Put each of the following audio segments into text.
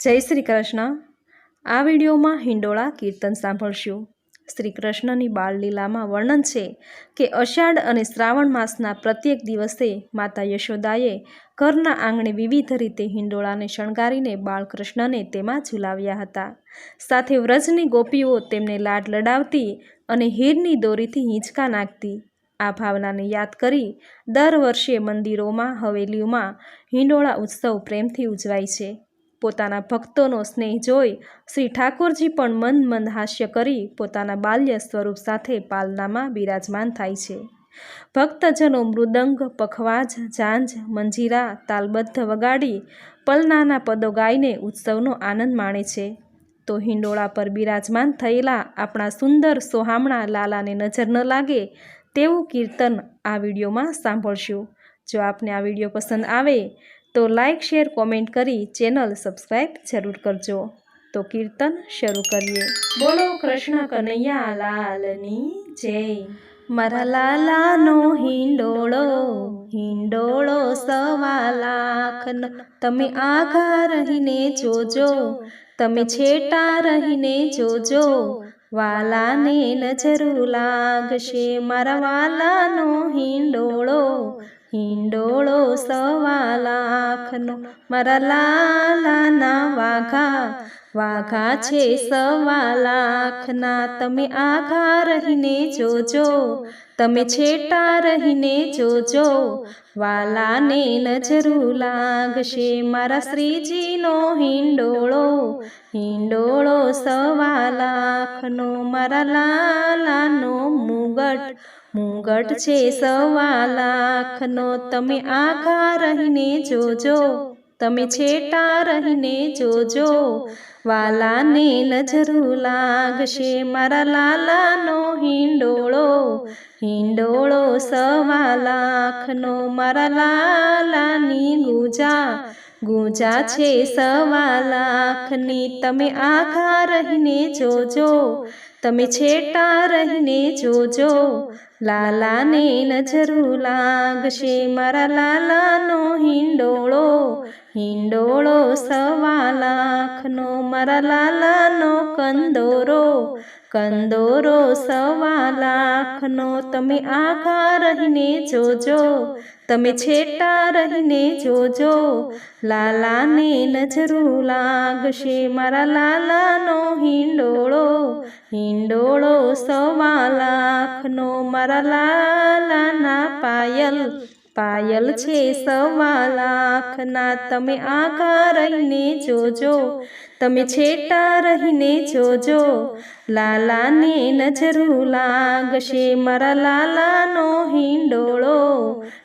જય શ્રી કૃષ્ણ. આ વિડીયોમાં હિંડોળા કીર્તન સાંભળશું. શ્રી કૃષ્ણની બાળલીલામાં વર્ણન છે કે અષાઢ અને શ્રાવણ માસના પ્રત્યેક દિવસે માતા યશોદાએ ઘરના આંગણે વિવિધ રીતે હિંડોળાને શણગારીને બાળકૃષ્ણને તેમાં ઝુલાવ્યા હતા. સાથે વ્રજની ગોપીઓ તેમને લાડ લડાવતી અને હીરની દોરીથી હિંચકા નાખતી. આ ભાવનાને યાદ કરી દર વર્ષે મંદિરોમાં હવેલીઓમાં હિંડોળા ઉત્સવ પ્રેમથી ઉજવાય છે. પોતાના ભક્તોનો સ્નેહ જોઈ શ્રી ઠાકોરજી પણ મંદ મંદ હાસ્ય કરી પોતાના બાલ્ય સ્વરૂપ સાથે પાલનામાં બિરાજમાન થાય છે. ભક્તજનો મૃદંગ, પખવાજ, ઝાંઝ, મંજીરા, તાલબદ્ધ વગાડી પલનાના પદો ગાઈને ઉત્સવનો આનંદ માણે છે. તો હિંડોળા પર બિરાજમાન થયેલા આપણા સુંદર સોહામણા લાલાને નજર ન લાગે તેવું કીર્તન આ વિડીયોમાં સાંભળશું. જો આપને આ વીડિયો પસંદ આવે તો લાઈક શેર કોમેન્ટ કરી ચેનલ સબસ્ક્રાઈબ જરૂર કરજો. તો કીર્તન શરૂ કરીએ. બોલો કૃષ્ણ કનૈયા લાલની જય. મારા લાલાનો હિંડોળો હિંડોળો સવા લાખનો. તમે આઘા રહીને જોજો તમે છેટા રહીને જોજો. વાલાને નજરું લાગશે. મારા વાલાનો હિંડોળો હિંડોળો સવા લાખનો મારા લાલાના વાઘા. વાઘા છે સવા લાખના તમે આઘા રહીને જોજો. તમે છેટા રહીને જોજો. વાલાને નજરું લાગશે મારા શ્રીજીનો હિંડોળો. હિંડોળો સવા લાખનો મારા લાલાનો મુગટ. મુગટ છે સવા લાખનો. તમે આખા રહીને જોજો. તમે છેટા રહીને જોજો. વાલાને નજરું લાગશે મારા લાલાનો હિંડોળો. હિંડોળો સવા લાખનો. મારા લાલાની ગુજા. ગુંજા છે સવા લાખની. તમે આખા રહીને જોજો. તમે છેટા રહીને જોજો. લાલાને નજરું લાગશે મારા લાલાનો હિંડોળો હિંડોળો સવા લાખનો, મારા લાલાનો કંદોરો કંદોરો સવા લાખનો, તમે આખા રહીને જોજો તમે છેટા રહીને જોજો. લાલાને નજરું લાગશે મારા લાલાનો હિંડોળો. હિંડોળો સવા લાખનો મારા લાલાના પાયલ. પાયલ છે સવા લાખના તમે આકાર રહીને જોજો, તમે છેટા રહીને જોજો. લાલાને નજરું લાગશે મારા લાલાનો હિંડોળો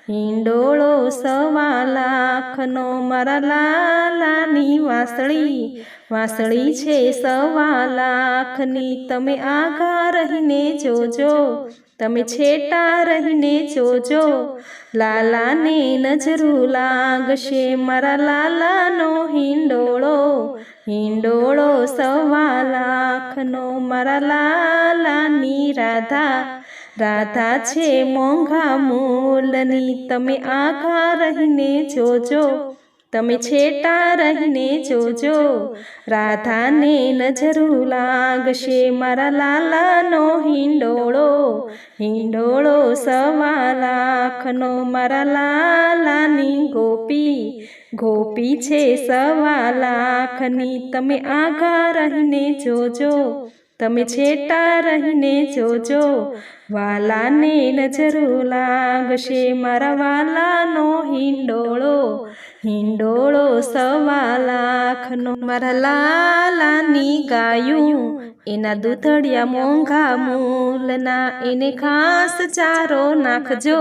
હિંડોળો સવા લાખનો મારા લાલાની વાસળી. વાસળી છે સવા લાખની. તમે આઘા રહીને જોજો. તમે છેટા રહીને જોજો. લાલાને નજરું લાગશે મારા લાલાનો હિંડોળો. હિંડોળો સવા લાખનો મારા લાલાની રાધા. રાધા છે મોંઘા મૂલની. તમે આઘા રહીને જોજો. તમે છેટા રહીને જોજો. રાધાને નજરું લાગશે મારા લાલાનો હિંડોળો. હિંડોળો સવા લાખનો મારા લાલાની ગોપી. ગોપી છે સવા લાખની. તમે આગા રહીને જોજો. તમે છેટા રહીને જોજો. વાલાને નજરું લાગશે મારા વાલાનો હિંડોળો. હિંડોળો સવા લાખનો મારા લાલાની ગાયું, એના દૂધડિયા મોંઘા મૂલના, એને ખાસ ચારો નાખજો,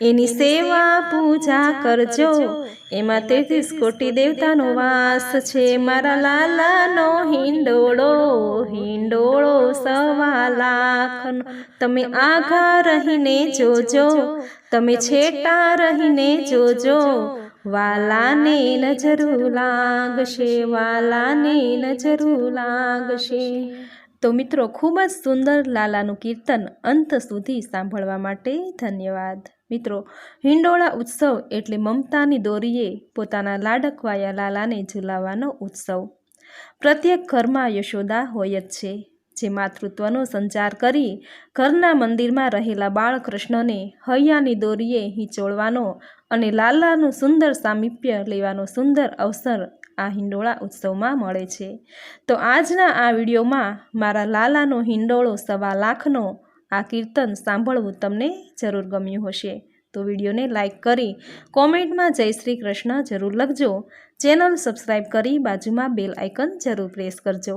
એની સેવા પૂજા કરજો. એમાં તેત્રીસ કોટી દેવતાનો વાસ છે મારા લાલાનો હિંડોળો હિંડોળો સવા લાખનો તમે આઘા રહીને જોજો, તમે છેટા રહીને જોજો વાલાને નજરું લાગશે, વાલાને નજરું લાગશે. તો મિત્રો, ખૂબ જ સુંદર લાલાનું કીર્તન અંત સુધી સાંભળવા માટે ધન્યવાદ. મિત્રો, હિંડોળા ઉત્સવ એટલે મમતાની દોરીએ પોતાના લાડકવાયા લાલાને ઝુલાવવાનો ઉત્સવ. પ્રત્યેક ઘરમાં યશોદા હોય જ છે. જે માતૃત્વનો સંચાર કરી ઘરના મંદિરમાં રહેલા બાળકૃષ્ણને હૈયાની દોરીએ હિંચોળવાનો અને લાલાનું સુંદર સામીપ્ય લેવાનો સુંદર અવસર આ હિંડોળા ઉત્સવમાં મળે છે. તો આજના આ વિડીયોમાં મારા લાલાનો હિંડોળો સવા લાખનો આ કીર્તન સાંભળવું તમને જરૂર ગમ્યું હશે. તો વિડીયોને લાઇક કરી કોમેન્ટમાં જય શ્રી કૃષ્ણ જરૂર લખજો. ચેનલ સબસ્ક્રાઈબ કરી બાજુમાં બેલ આઇકન જરૂર પ્રેસ કરજો.